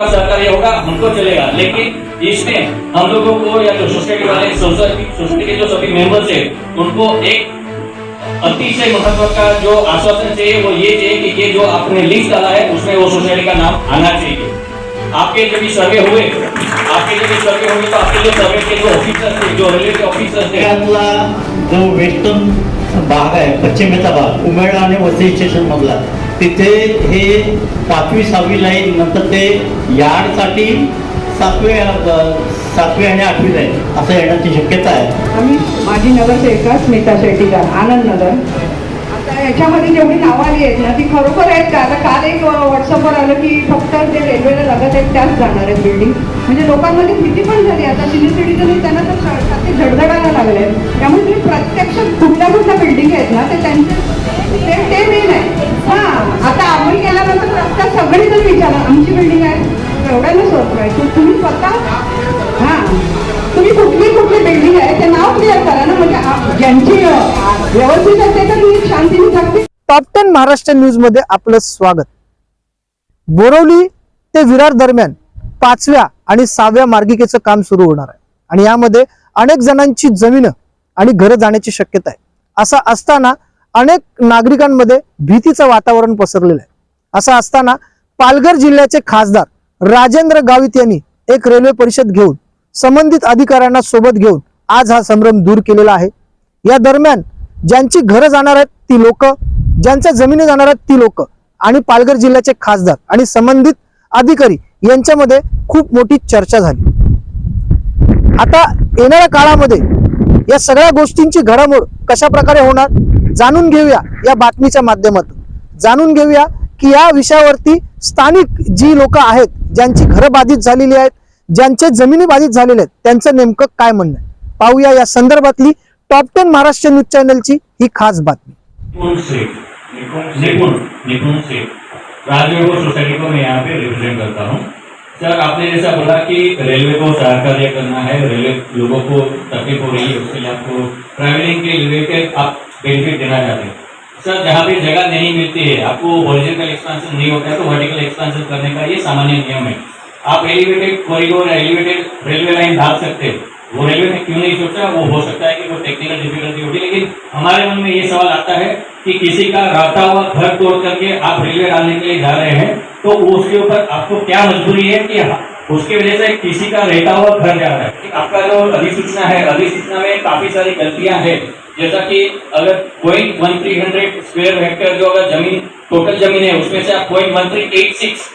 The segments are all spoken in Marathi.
का सहकार्य होगा, हमको चलेगा। लेकिन इसमें हम लोगों को या जो सोसाइटी वाले सोसाइटी के जो सभी मेंबर्स है, उनको एक अतिशय महत्व का जो आश्वासन चाहिए, वो ये चाहिए कि ये जो आपने लिस्ट डाला है, उसमें वो सोसाइटी का नाम आना चाहिए। आपके जब भी सर्वे हुए, आपके जब भी सर्वे हुए तो आपके जो सर्वे के जो ऑफिसर्स थे, जो रेलवे के ऑफिसर्स थे जो वेस्टर्न भाग आहे, पश्चिमेचा भाग उमेळा आणि वसई स्टेशन मधला तिथे हे पाचवी सहावी लाईन नंतर ते यार्डसाठी सातवी सातवी आणि आठवी लाईन असं येण्याची शक्यता आहे. आम्ही माझी नगरसेविका स्मिता शेट्टीकर आनंद नगर. आता याच्यामध्ये जेवढी नावं आली आहेत ना ती खरोखर आहेत का? आता काल एक व्हॉट्सअपवर आलं की फक्त जे रेल्वेला लागत आहेत त्याच जाणार आहेत बिल्डिंग म्हणजे लोकांमध्ये भीती पण झाली आता सिनियर सिटीजन त्यांना तर ते झडझडायला लागले आहेत. त्यामुळे तुम्ही प्रत्यक्ष कुठल्या कुठल्या बिल्डिंग आहेत ना ते त्यांचे ते मेन आहे. आता आपण गेल्यानंतर रस्ता सगळी जण विचारा आमची बिल्डिंग आहे. एवढ्यानं सोपं आहे तुम्ही स्वतः हां. तुम्ही कुठली कुठली बिल्डिंग आहे? ते नाव क्लिअर करा ना. म्हणजे ज्यांची व्यवस्थित असते तर मी शांतीने जगतील टॉप टेन महाराष्ट्र न्यूजमध्ये आपलं स्वागत. बोरवली ते विरार दरम्यान पाचव्या आणि सहाव्या मार्गिकेचं काम सुरू होणार आहे. आणि यामध्ये अनेक जणांची जमीन आणि घरं जाण्याची शक्यता आहे. असं असताना अनेक नागरिकांमध्ये भीतीचं वातावरण पसरलेलं आहे. असं असताना पालघर जिल्ह्याचे खासदार राजेंद्र गावित यांनी एक रेल्वे परिषद घेऊन संबंधित अधिकाऱ्यांना सोबत घेऊन आज हा संभ्रम दूर केलेला आहे. या दरम्यान ज्यांची घरं जाणार आहेत ती लोक ज्यांच्या जमिनी जाणार आहेत ती लोक आणि पालघर जिल्ह्याचे खासदार आणि संबंधित अधिकारी यांच्यामध्ये खूप मोठी चर्चा झाली. आता येणाऱ्या काळामध्ये या सगळ्या गोष्टींची घडामोड कशा प्रकारे होणार? जाणून घेऊया या बातमीच्या माध्यमातून. जाणून घेऊया की या विषयावरती स्थानिक जी लोक आहेत ज्यांची घरं बाधित झालेली आहेत ज्यांच्या जमिनी बाधित झालेल्या आहेत त्यांचं नेमकं काय म्हणणं आहे? पाहूया या संदर्भातली टॉप टेन महाराष्ट्र न्यूज चॅनलची ही खास बातमी. सोसाइटी को मैं यहाँ पे रिप्रेजेंट करता हूँ. सर आपने जैसा बोला कि रेलवे को सहकार्य करना है रेलवे लोगों को तकलीफ हो रही है उसके लिए आपको ट्रैवलिंग के रिलेटेड आप बेनिफिट देना चाहते हैं। सर, जहाँ पे जगह नहीं मिलती है, आपको हॉरिजेंटल एक्सपेंशन नहीं होता है तो वर्टिकल एक्सपेंशन करने का ये सामान्य नियम है। आप elevated corridor elevated railway line डाल सकते हैं। वो रेलवे ने क्यों नहीं सोचा वो हो सकता है कि कोई टेक्निकल डिफिकल्टी होगी, लेकिन हमारे मन में ये सवाल आता है कि किसी का रहता हुआ घर तोड़ करके आप रेलवे डालने के लिए जा रहे हैं तो उसके ऊपर आपको क्या मजबूरी है कि उसकी वजह से किसी का रहता हुआ घर जा रहा है? आपका जो अधिसूचना है, अधिसूचना में काफ़ी सारी गलतियाँ हैं। जैसा कि अगर point one three hundred square hectare जो अगर ज़मीन टोटल ज़मीन है उसमें से आप point one three eight six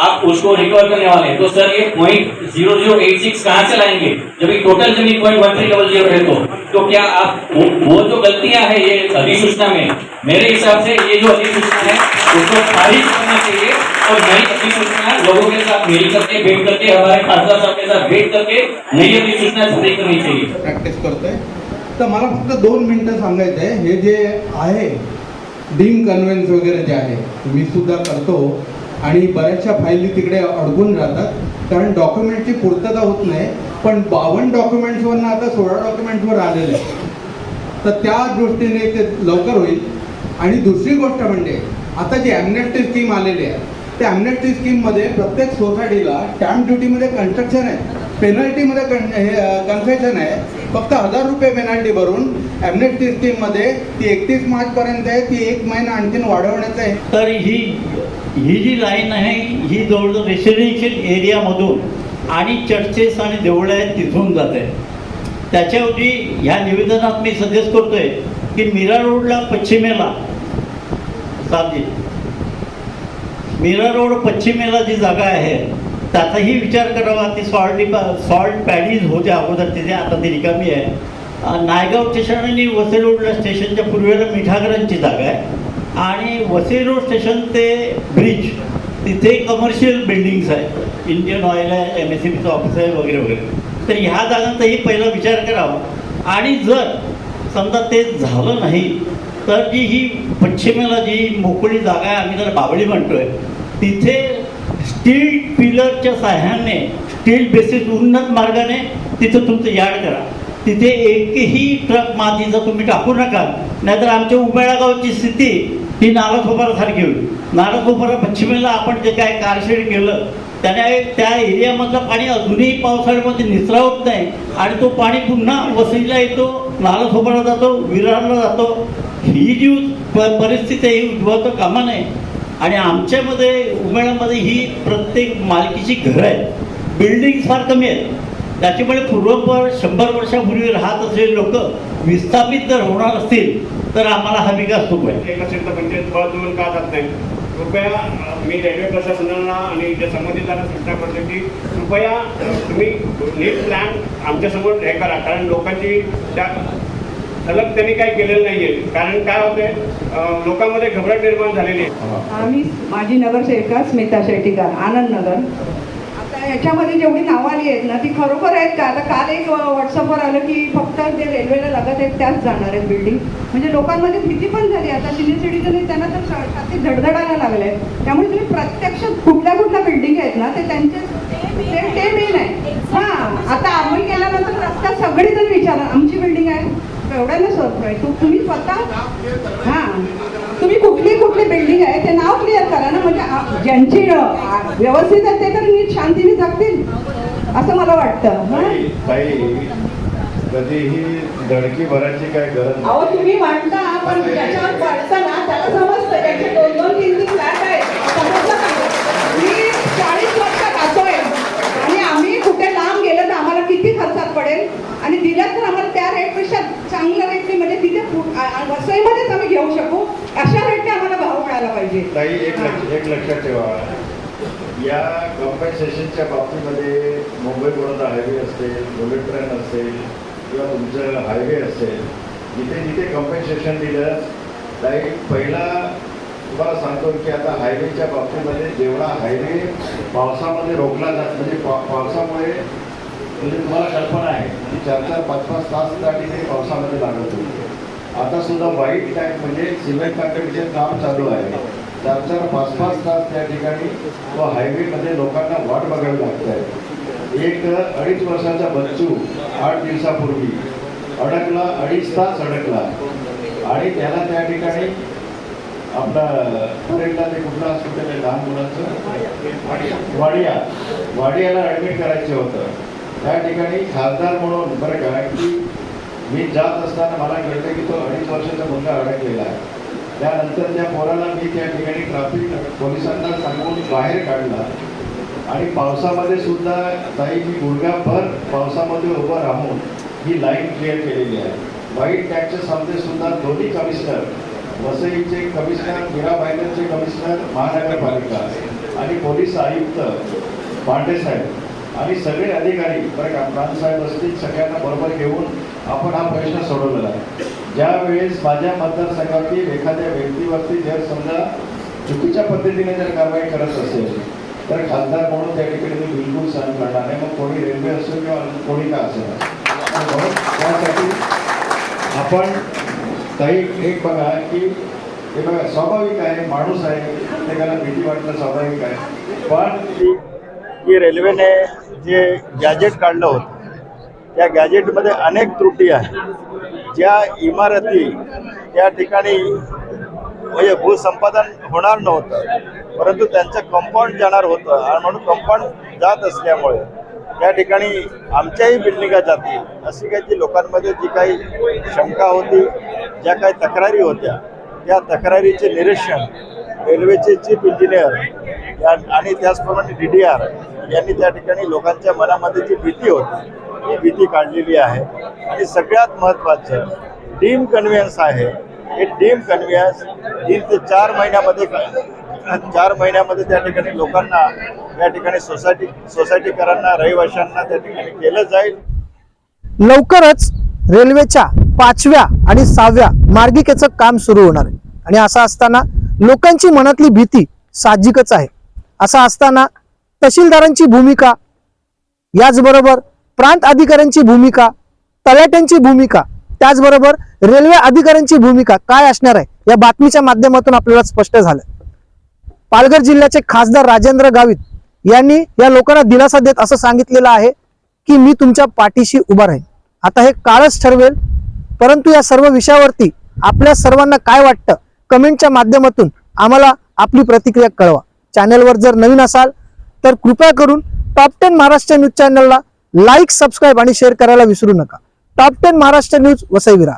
आप उसको रिकवर करने वाले हैं। तो सर ये point zero zero eight six कहाँ से लाएँगे? जब टोटल ज़मीन point one three double zero है तो तो क्या आप वो, वो जो गलतियाँ हैं ये अधिसूचना में मेरे हिसाब से ये जो अधिसूचना है उसको खारिज करना चाहिए और नई अधिसूचना लोगों के साथ मिल करके बैठ करके हमारे खासदार साहब के साथ बैठ करके नई अधिसूचना जारी करनी चाहिए। प्रॅक्टिस करतोय तर मला फक्त दोन मिनटं सांगायचं आहे हे जे आहे डीम कन्व्हेन्स वगैरे जे आहे मी सुद्धा करतो. आणि बऱ्याचशा फायली तिकडे अडकून राहतात. कारण डॉक्युमेंटची पूर्तता होत नाही. पण बावन्न डॉक्युमेंट्सवरनं आता सोळा डॉक्युमेंट्सवर आलेले आहे तर त्या दृष्टीने ते लवकर होईल. आणि दुसरी गोष्ट म्हणजे आता जी ॲमनेस्टी स्कीम आलेली आहे त्या ॲमनेस्टी स्कीममध्ये प्रत्येक सोसायटीला स्टॅम्प ड्युटीमध्ये कन्स्ट्रक्शन आहे. पेनल्टीमध्ये कन हे कन्सेशन आहे. फक्त हजार रुपये पेनल्टी भरून ॲमनेस्टी स्कीममध्ये ती एकतीस मार्चपर्यंत आहे ती एक महिना आणखीन वाढवण्याचं आहे. तर ही ही जी लाईन आहे ही जवळजवळ रेसिडेन्शियल एरियामधून आणि चर्चेस आणि देवळं आहेत तिथून जात. आहे त्याच्याऐवजी ह्या निवेदनात मी सजेस्ट करतोय की मीरा रोडला पश्चिमेला साधी मीरा रोड पश्चिमेला जी जागा आहे त्याचाही विचार करावा. ती सॉल्ट सॉल्ट पॅडीज होते अगोदर तिथे आता ती रिकामी आहे. नायगाव स्टेशन आणि वसई रोडला स्टेशनच्या पूर्वेला मिठागरांची जागा आहे. आणि वसई रोड स्टेशन ते ब्रिज तिथे कमर्शियल बिल्डिंग्स आहेत इंडियन ऑइल आहे एम एस सी बीचं ऑफिस आहे वगैरे वगैरे. तर ह्या जागांचाही पहिला विचार करावा. आणि जर समजा ते झालं नाही तर जी ही पश्चिमेला जी मोकळी जागा आहे आम्ही जर बाबळी म्हणतोय तिथे स्टील पिलरच्या साह्याने स्टील बेसिस उन्नत मार्गाने तिथं तुमचं यार्ड करा. तिथे एकही ट्रक मातीचा तुम्ही टाकू नका. नाहीतर आमच्या उमेळागावची स्थिती ही नारसोपारासारखी होईल. नारसोपारा पश्चिमेला आपण जे काय कारशेड केलं त्याने त्या एरियामधलं पाणी अजूनही पावसाळ्यामध्ये निचरा होत नाही. आणि तो पाणी पुन्हा वसईला येतो नारसोपारा जातो विरारला जातो. ही जी परिस्थिती ही उद्भवता कामा नये. आणि आमच्यामध्ये उमेळामध्ये ही प्रत्येक मालकीची घरं आहेत. बिल्डिंग फार कमी आहेत. त्याच्यामुळे पूर्वपर शंभर वर्षापूर्वी राहत असलेले लोक विस्थापित जर होणार असतील तर आम्हाला हा विकास खूप आहे. पंचायत म्हणजे का जात नाही कृपया मी रेल्वे प्रशासनाला आणि ज्या संबंधितांना सूचना करतो की कृपया तुम्ही नीट प्लॅन आमच्यासमोर हे करा. कारण लोकांची त्या सलग त्यांनी काही केलेलं नाही कारण काय होतंय लोकांमध्ये घबराट निर्माण झालेली आहे. आम्ही माझी नगरसेविका स्मिता शेट्टीकर आनंद नगर. आता याच्यामध्ये जेवढी नावं आली आहेत ना ती खरोखर आहेत का? आता काल एक व्हॉट्सअपवर आलं की फक्त जे रेल्वेला लागत आहेत त्याच जाणार आहेत बिल्डिंग म्हणजे लोकांमध्ये भीती पण झाली आता सिनियर सिटीजन त्यांना तर छाती धडधडायला लागले त्यामुळे तुम्ही प्रत्यक्ष कुठल्या कुठल्या बिल्डिंग आहेत ना ते त्यांचे ते मेन आहे. हां आता आम्ही गेल्यानंतर रस्त्यात सगळीजण विचारा आमची बिल्डिंग आहे. एवढ्याला सरप्राईज तू तुम्ही स्वतः हां. तुम्ही कुठली कुठली बिल्डिंग आहे? ते नाव क्लिअर करा ना. म्हणजे आ- ज्यांची व्यवस्थित आहे ते तर नीट शांतीने जगतील असं मला वाटतं. हां? कधीही धडकी भरायची काय गरज अहो तुम्ही म्हणता पण ज्याच्यावर पडतं ना त्याला समजतं. ज्याचे दोन दोन तीन तीन फ्लॅट आहेत समजलं का मी चाळीस वर्ष राहतोय आणि आम्ही कुठे लांब गेलं तर आम्हाला किती खर्चात पडेल. आणि दिल्यात तर आम्हाला त्या रेटपेक्षा चांगल्या रेटने म्हणजे तिथे वसईमध्येच आम्ही घेऊ शकू. अशा रेटने आम्हाला भाव मिळायला पाहिजे. ताई एक लक्ष एक लक्षात ठेवा. या कॉम्पेन्सेशनच्या बाबतीमध्ये मुंबई पुण्याचा हायवे असेल बुलेट ट्रेन असेल किंवा तुमचं हायवे असेल जिथे जिथे कॉम्पेन्सेशन दिलं ताई पहिला तुम्हाला सांगतो की आता हायवेच्या बाबतीमध्ये जेवढा हायवे पावसामध्ये रोखला जात म्हणजे पा पावसामुळे म्हणजे तुम्हाला कल्पना आहे. की चार चार पाच पाच तास त्या ठिकाणी पावसामध्ये लागत होते. आता सुद्धा वाईट टँक म्हणजे सिमेंट फॅक्टरीचे काम चालू आहे. चार चार पाच पाच तास त्या ठिकाणी व हायवेमध्ये लोकांना वाट बघायला लागत आहे एक अडीच वर्षाचा बच्चू आठ दिवसापूर्वी अडकला अडीच तास अडकला. आणि त्याला त्या ठिकाणी आपला परेडला ते कुठलं हॉस्पिटल आहे लहान मुलांचं? वाडिया. वाडियाला ॲडमिट करायचं होतं. त्या ठिकाणी खासदार म्हणून बरं का की मी जात असताना मला कळलं की तो अडीच वर्षाचा मुलगा अडकलेला आहे. त्यानंतर त्या पोराला मी त्या ठिकाणी ट्रॅफिक पोलिसांना सांगून बाहेर काढला. आणि पावसामध्ये सुद्धा ताई मी गुडघाभर पावसामध्ये उभं राहून ही लाईन क्लिअर केलेली आहे. व्हाईट टॅक्सच्या समजे सुद्धा दोन्ही कमिशनर वसईचे कमिशनर मीरा भाईंदरचे कमिशनर महानगरपालिका आणि पोलीस आयुक्त पांडे साहेब आणि सगळे अधिकारी बरं का प्रांतसाहेब असतील सगळ्यांना बरोबर घेऊन आपण हा प्रश्न सोडवलेला आहे. ज्यावेळेस माझ्या मतदारसंघातील एखाद्या व्यक्तीवरती जर समजा चुकीच्या पद्धतीने जर कारवाई करत असेल तर खासदार म्हणून त्या ठिकाणी मी बिलकुल सहन करणार नाही. मग कोणी रेल्वे असो किंवा कोणी का असेल. हो, त्यासाठी आपण काही एक बघा की हे बघा स्वाभाविक आहे माणूस आहे प्रत्येकाला भीती वाटणं स्वाभाविक आहे. पण की रेल्वेने जे गॅजेट काढलं होतं त्या गॅजेटमध्ये अनेक त्रुटी आहेत. ज्या इमारती त्या ठिकाणी म्हणजे भूसंपादन होणार नव्हतं परंतु त्यांचं कंपाऊंड जाणार होतं आणि म्हणून कंपाऊंड जात असल्यामुळे त्या ठिकाणी आमच्याही बिल्डिंगा जातील अशी काही जी लोकांमध्ये जी काही शंका होती ज्या काही तक्रारी होत्या त्या तक्रारीचे निरीक्षण रेल्वेचे चीफ इंजिनियर आणि त्याचप्रमाणे डी डी आर यांनी त्या ठिकाणी लोकांच्या मनामध्ये जी भीती होती ती भीती काढलेली आहे. आणि सगळ्यात महत्त्वाचं डीम कन्व्हियन्स आहे. हे डीम कन्व्हियन्स तीन ते चार महिन्यामध्ये चार महिन्यामध्ये त्या ठिकाणी लोकांना त्या ठिकाणी सोसायटी सोसायटीकरांना रहिवाशांना त्या ठिकाणी केलं जाईल. लवकरच रेल्वेच्या पाचव्या आणि सहाव्या मार्गिकेचं काम सुरू होणार आहे. आणि असं असताना लोकांची मनातली भीती साहजिकच आहे. असं असताना तहसीलदारांची भूमिका याचबरोबर प्रांत अधिकाऱ्यांची भूमिका तलाट्यांची भूमिका त्याचबरोबर रेल्वे अधिकाऱ्यांची भूमिका काय असणार आहे? या बातमीच्या माध्यमातून आपल्याला स्पष्ट झालं. पालघर जिल्ह्याचे खासदार राजेंद्र गावित यांनी या लोकांना दिलासा देत असं सांगितलेलं आहे की मी तुमच्या पाठीशी उभा राहीन. आता हे काळच ठरवेल परंतु या सर्व विषयावरती आपल्या सर्वांना काय वाटतं? कमेंटच्या माध्यमातून आम्हाला आपली प्रतिक्रिया कळवा. चॅनलवर जर नवीन असाल तर कृपया करून टॉप टेन महाराष्ट्र न्यूज चॅनलला लाईक सबस्क्राईब आणि शेअर करायला विसरू नका. Top ten Maharashtra news Vasai Virar